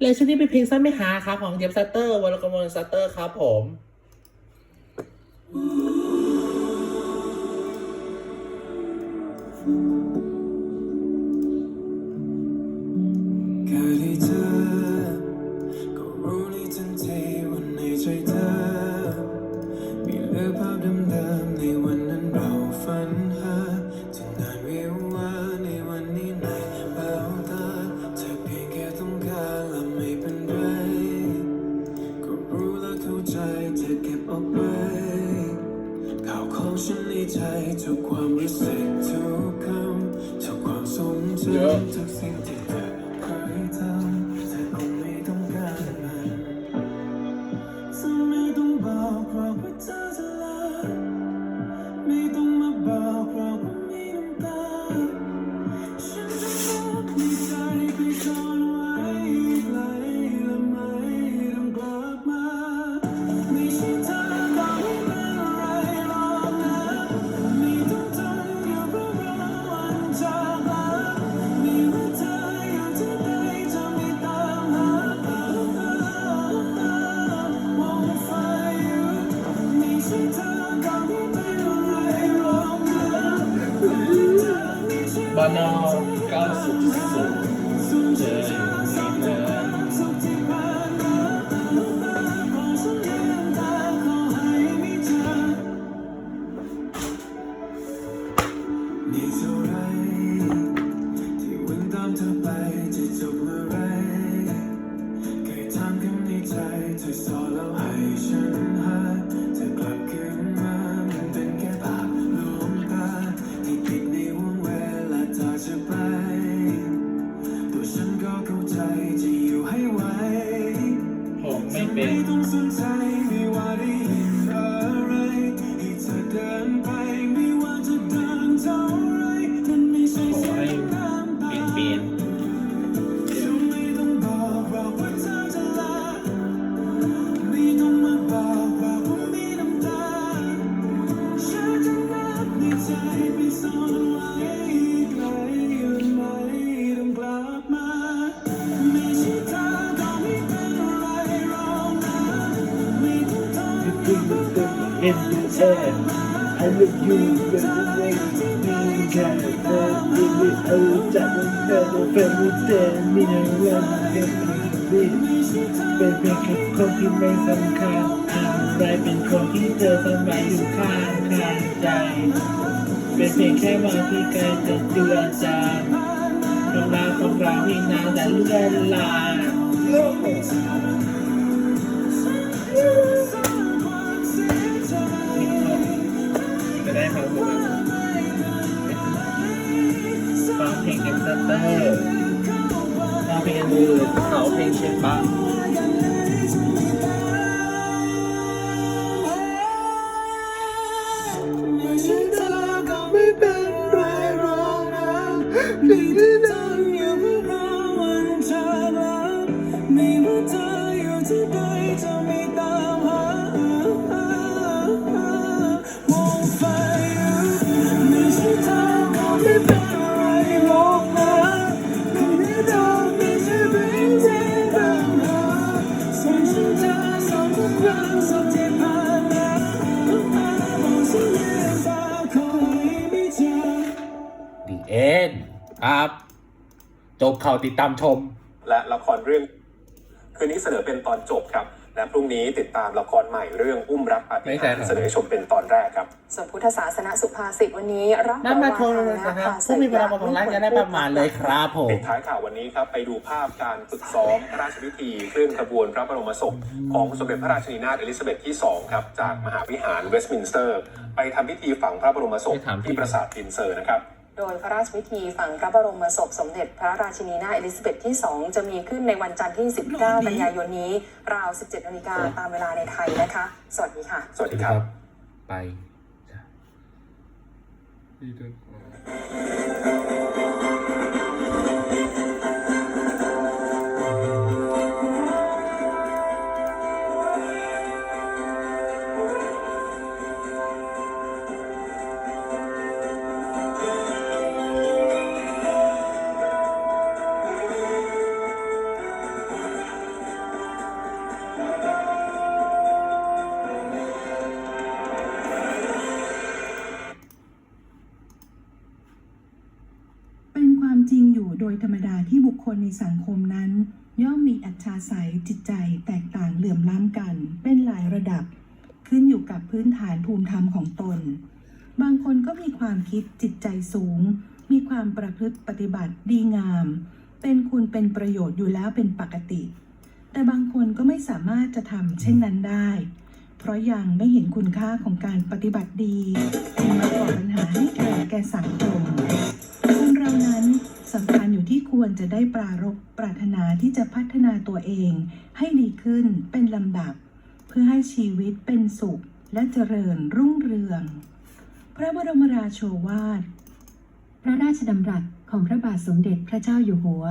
เลยชุดนี้เป็นเพลงสั้นไม่หาครับของเจมส์ซัตเตอร์วอลกมลซัตเตอร์ครับผมแค่ได้เจอก็รู้ในทันทีว่าในใจเธอมีเหลือภาพเดิม ใจทุกความรู้สึก นี่เท่าไรที่วันตามเธอไปจะจบเมื่อไรเคยถามกันในใจเธอสอนแล้วให้ฉันหาเธอกลับคืนมามันเป็นแค่ภาพลวงตาที่ติดในวงเวลาเธอจะไป ตัวฉันก็เข้าใจจะอยู่ให้ไหวผมไม่เป็น I love you when you make me can give me a job and a family day มีเงินเดือนเดือนเป็นเพียงแค่คนที่ไม่สำคัญอะไรเป็นคนที่เธอสมัยอยู่ข้างข้างใจ เป็นเพียงแค่วันที่ใกล้จะเดือนจางเรื่องราวของเราที่นานแต่เลื่อนลา เพลงเอ็มสเตอร์ฟังเพลงอื่นเขาเพลงเชฟบ้าไม่ใช่เธอก็ไม่เป็นไรหรอกนะที่ทำอยู่เพื่อวันจากลาไม่ว่าเธออยู่ที่ใดจะไม่ ดีเอ็นครับจบข่าวติดตามชม และละครเรื่อง คืนนี้เสนอเป็นตอนจบครับ และพรุ่งนี้ติดตามละครใหม่เรื่องอุ้มรักปาฏิไม่หาใช่ริครับย์เสนอให้ชมเป็นตอนแรกครับส่วนพุทธศาสนสุภาษิตวันนี้รับนั่นมาโทรระเลวัยงนะครับะผู้มีพลังของร้านจะได้ประมาณเลยครับผมปิดท้ายข่าววันนี้ครับไปดูภาพการฝึกซ้อมพระราชพิธีเคลื่อนขบวนพระบรมศพของสมเด็จพระราชินีนาถเอลิซาเบธที่ 2 ครับ จากมหาวิหารเวสต์มินสเตอร์ ไปทำพิธีฝังพระบรมศพไปถามที่ที่ปราสาทวินเซอร์นะครับ โดยพระราชพิธีฝังพระบรมศพสมเด็จพระราชินีนาถเอลิซาเบธที่ 2 จะมีขึ้นในวันจันทร์ที่ 19 กันยายนนี้ ราว 17นาฬิกาตามเวลาในไทยนะคะ สวัสดีค่ะ สวัสดีครับ ไปโด คคลในสังคมนั้น ย่อมมีอัจฉริยจิตใจแตกต่างเหลื่อมล้ำกัน เป็นหลายระดับ ขึ้นอยู่กับพื้นฐานภูมิธรรมของตน บางคนก็มีความคิดจิตใจสูง มีความประพฤติปฏิบัติดีงาม เป็นคุณเป็นประโยชน์อยู่แล้วเป็นปกติ แต่บางคนก็ไม่สามารถจะทำเช่นนั้นได้ เพราะยังไม่เห็นคุณค่าของการปฏิบัติดีจึงมาก่อปัญหาให้เกิดแก่สังคม ควรจะได้ปรารบปรารถนาที่จะพัฒนาตัวเอง ให้ดีขึ้นเป็นลำดับ เพื่อให้ชีวิตเป็นสุขและเจริญรุ่งเรือง พระบรมราโชวาท พระราชดำรัสของพระบาทสมเด็จพระเจ้าอยู่หัว